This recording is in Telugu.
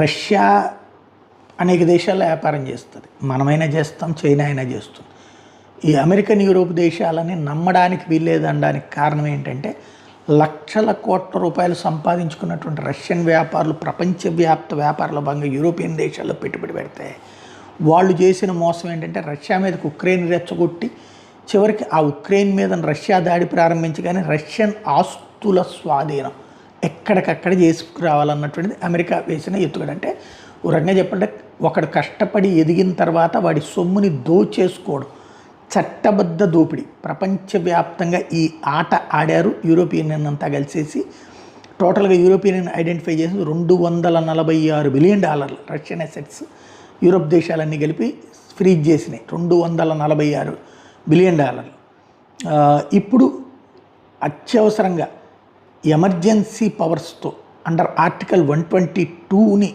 రష్యా అనేక దేశాల్లో వ్యాపారం చేస్తుంది. మనమైనా చేస్తాం చైనా అయినా చేస్తుంది. ఈ అమెరికన్ యూరోప్ దేశాలని నమ్మడానికి వీల్లేదనడానికి కారణం ఏంటంటే లక్షల కోట్ల రూపాయలు సంపాదించుకున్నటువంటి రష్యన్ వ్యాపారులు ప్రపంచవ్యాప్త వ్యాపారుల భాగంగా యూరోపియన్ దేశాల్లో పెట్టుబడి పెడితే వాళ్ళు చేసిన మోసం ఏంటంటే రష్యా మీద ఉక్రెయిన్ రెచ్చగొట్టి చివరికి ఆ ఉక్రెయిన్ మీద రష్యా దాడి ప్రారంభించగానే రష్యన్ ఆస్తుల స్వాధీనం. ఎక్కడికక్కడ చేసుకురావాలన్నటువంటిది అమెరికా వేసిన ఎత్తుగడంటే ఓ రకంగా చెప్పంటే ఒకడు కష్టపడి ఎదిగిన తర్వాత వాడి సొమ్ముని దోచేసుకోవడం. చట్టబద్ధ దోపిడీ. ప్రపంచవ్యాప్తంగా ఈ ఆట ఆడారు యూరోపియన్ యూనియన్ అంతా కలిసేసి టోటల్గా యూరోపియన్ యూనియన్ ఐడెంటిఫై చేసి రెండు వందల నలభై ఆరు బిలియన్ డాలర్లు రష్యన్ అసెట్స్. యూరోప్ దేశాలన్నీ కలిపి ఫ్రీజ్ చేసినాయి. రెండు వందల నలభై ఆరు బిలియన్ డాలర్లు. ఇప్పుడు అత్యవసరంగా ఎమర్జెన్సీ పవర్స్తో అండర్ ఆర్టికల్ వన్ ట్వంటీ టూని